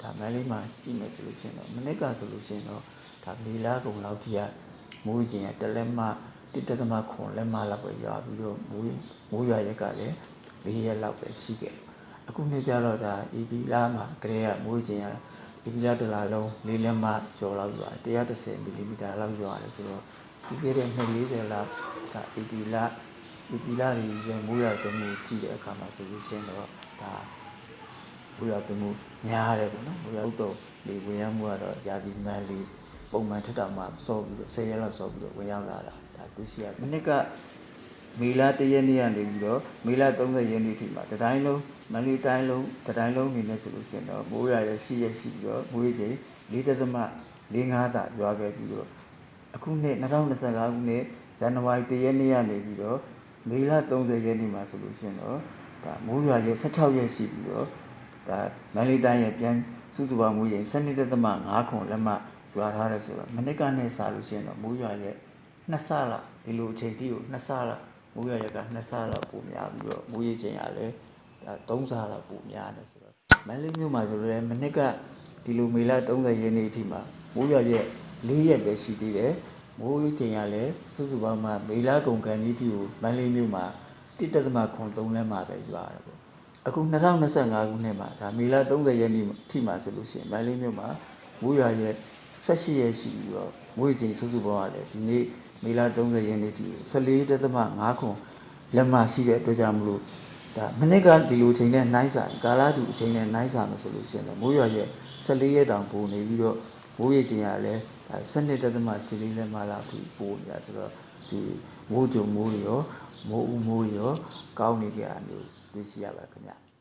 ဒါမန်းလေးမှာကြည့်မယ်ဆိုလို့ရှိရင်တော့မနစ်ကဆိုလို့ရှိရင်တော့ဒါမေလာကုံလောက်ကြီးကမိုးကြီးရတလက်မတိတသမခွန်လက်မလောက်ပဲရွာပြီးတော့မိုးမိုးရွာရက်ကလည်း၄ရက်လောက်ပဲရှိခဲ့တယ်အခုနေ့ကျတော့ဒါအေပီလာမှာကလေးကမိုးကြီးရအေပီလာတစ်လာလုံး၄လက်မကျော်လောက်ရွာ130မီလီမီတာလောက်ရွာတယ်ဆိုတော့ဒီကနေ့240လောက်ဒါအေပီလာအေပီလာတွေပဲမိုးရွာတုံးကိုကြည့်တဲ့အခါမှာဆိုလို့ရှိရင်တော့ဒါ ဘုရားပြမှုများတယ်ပေါ့နော်ဘုရားဥတော်လေဝင်ရမှုကတော့ယာစီမန်လေးပုံမှန်ထက်တောင်မှစောပြီးတော့10ရက်လောက်စောပြီးတော့ဝင်ရောက်လာတာဒါတွေ့ရှိရမနစ်ကမေလာတရက်နေ့ကနေပြီးတော့မေလာ30ရက်နေ့ထိမှာတတိုင်းလုံးမန္တလေးတိုင်းလုံးတတိုင်းလုံးနေနေဆိုလို့ရှိရင်တော့မိုးရရဲ့ရှိရရှိပြီးတော့မိုးချိန်4.45သာရွာခဲ့ပြီးတော့အခုနှစ်2025ခုနှစ်ဇန်နဝါရီ1ရက်နေ့ကနေပြီးတော့မေလာ30ရက်နေ့မှာဆိုလို့ရှိရင်တော့ဒါမိုးရွာရဲ့16ရက်ရှိပြီးတော့ ဒါမန္တလေးတိုင်းရဲ့ပြန်စုစုပေါင်းမူရင်7.5ခွန်လက်မှရွာထားတယ်ဆိုတော့မနစ်ကနဲ့စာလို့ရှိရင်တော့မူရွာရဲ့နှစ်ဆလောက်ဒီလိုအချိန်တိကိုနှစ်ဆလောက်မူရွာရဲ့ကနှစ်ဆလောက်ပိုများပြီးတော့မူရချိန်ရလဲဒါ3ဆလောက်ပိုများတယ်ဆိုတော့မန္တလေးမြို့မှာဆိုတော့မနစ်ကဒီလိုမေလ30ရက်နေ့အထိမှာမူရွာရဲ့4ရက်ပဲရှိသေးတယ်မိုးချိန်ရလဲစုစုပေါင်းမှာမေလကုန်ကန်ကြီးတီကိုမန္တလေးမြို့မှာ1.3လက်မှပဲရွာရတယ်ပေါ့ အခု2025ခုနှစ်မှာဒါမေလ30ရက်နေ့ထိမှာဆိုလို့ရှိရင်မန္တလေးမြို့မှာမိုးရွာရဲ့18ရက်ရှိပြီးတော့မိုးချိန်စုစုပေါင်းရတယ်ဒီနေ့မေလ30ရက်နေ့ထိ14.5ခွန်လက်မရှိတဲ့အတွက်ကြောင့်မလို့ဒါမနေ့ကဒီလိုချိန်နဲ့နှိုင်းစာကာလာတူအချိန်နဲ့နှိုင်းစာမဆိုလို့ရှိရင်တော့မိုးရွာရဲ့14ရက်တောင်ပိုနေပြီးတော့မိုးရေချိန်ကလည်းဒါ12.4လက်မလောက်ထိပိုနေတာဆိုတော့ဒီမိုးကြုံမိုးတွေရောမိုးဦးမိုးတွေရောကောင်းနေကြတာမျိုး သိရှိရပါခင်ဗျာ